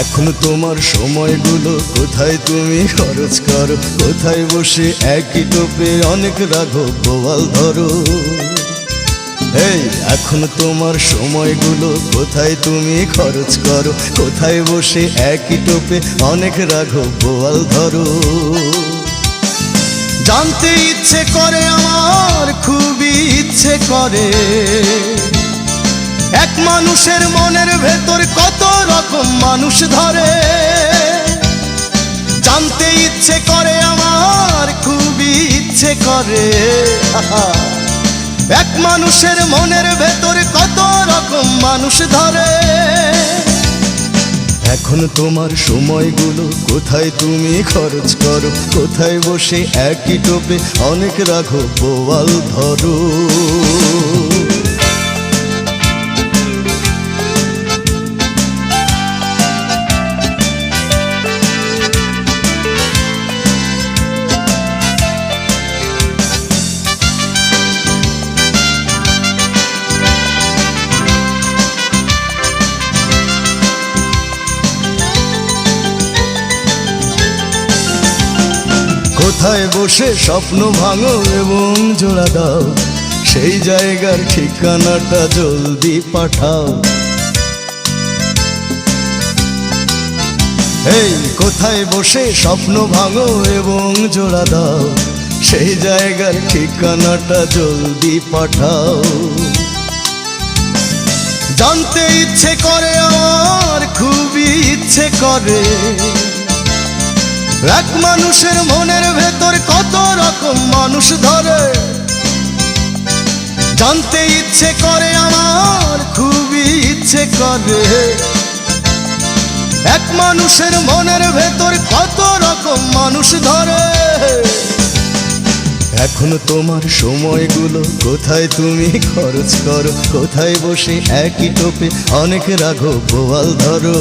এখন তোমার সময়গুলো কোথায় তুমি খরচ করো? কোথায় বসে একই টোপে অনেক রাঘব বোয়াল ধরো? এই, এখন তোমার সময়গুলো কোথায় তুমি খরচ করো? কোথায় বসে একই টোপে অনেক রাঘব বোয়াল ধরো? জানতে ইচ্ছে করে আমার, খুবই ইচ্ছে করে। এক মানুষের মনের ভেতর কত রকম মানুষ ধরে। জানতে ইচ্ছে করে, আমার খুবই ইচ্ছে করে। এক মানুষের মনের ভেতর কত রকম মানুষ ধরে। এখন তোমার সময়গুলো, কোথায় তুমি খরচ করো? কোথায় বসে একই টোপে অনেক রাখো বোয়াল ধরো? কোথায় বসে স্বপ্ন ভাঙো এবং জোড়া দাও? সেই জায়গার ঠিকানাটা জলদি পাঠাও। এই, কোথায় বসে স্বপ্ন ভাঙো এবং জোড়া দাও? সেই জায়গার ঠিকানাটা জলদি পাঠাও। জানতে ইচ্ছে করে আমার খুবই ইচ্ছে করে। এক মানুষের মনের ভেতর কত রকম মানুষ ধরে। জানতে ইচ্ছে করে, আমার খুবই ইচ্ছে করে। এক মানুষের মনের ভেতর কত রকম মানুষ ধরে। এখন তোমার সময়গুলো কোথায় তুমি খরচ করো? কোথায় বসে একই টোপে অনেক রাঘো বোয়াল ধরো?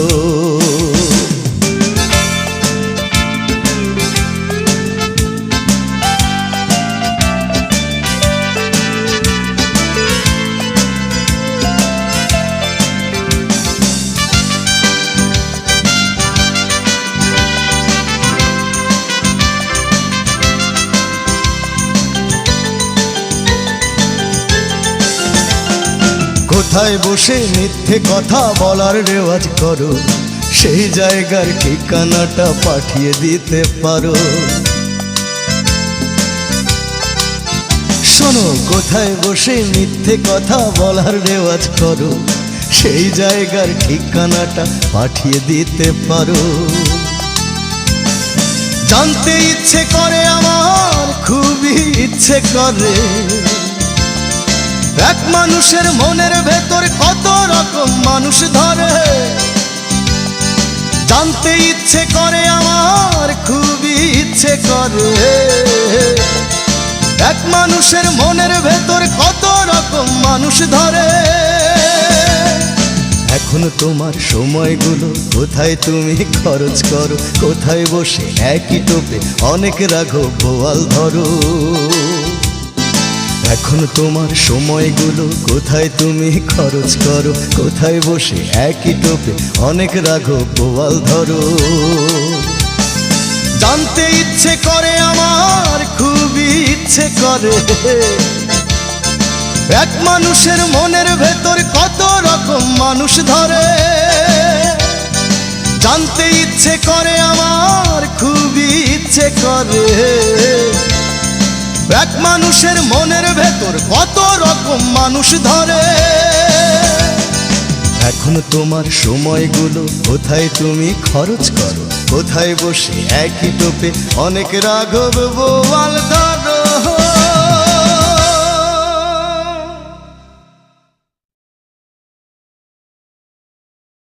কোথায় বসে মিথ্যে কথা বলার রেওয়াজ করো। সেই জায়গার ঠিকানাটা পাঠিয়ে দিতে পারো। শোনো, কোথায় বসে মিথ্যে কথা বলার রেওয়াজ করো। সেই জায়গার ঠিকানাটা পাঠিয়ে দিতে পারো। জানতে ইচ্ছে করে আমার, খুবই ইচ্ছে করে। এক মানুষের মনের ভেতর কত রকম মানুষ ধরে। জানতে ইচ্ছে করে, আমার খুবই ইচ্ছে করে। এক মানুষের মনের ভেতর কত রকম মানুষ ধরে। এখন তোমার সময়গুলো, কোথায় তুমি খরচ করো? কোথায় বসে একই টোপে অনেক রাঘো বোয়াল ধরো। এখন তোমার সময়গুলো, কোথায় তুমি খরচ করো, কোথায় বসে একই টোপে অনেক রাঘো বোয়াল ধরো। জানতে ইচ্ছে করে আমার, খুবই ইচ্ছে করে। এক মানুষের মনের ভেতর কত রকম মানুষ ধরে। জানতে ইচ্ছে করে আমার, খুবই ইচ্ছে করে। এক মানুষের মনের ভেতর কত রকম মানুষ ধরে। এখন তোমার সময়গুলো, কোথায় তুমি খরচ করো? কোথায় বসে একই টোপে? অনেক রাঘব বোয়াল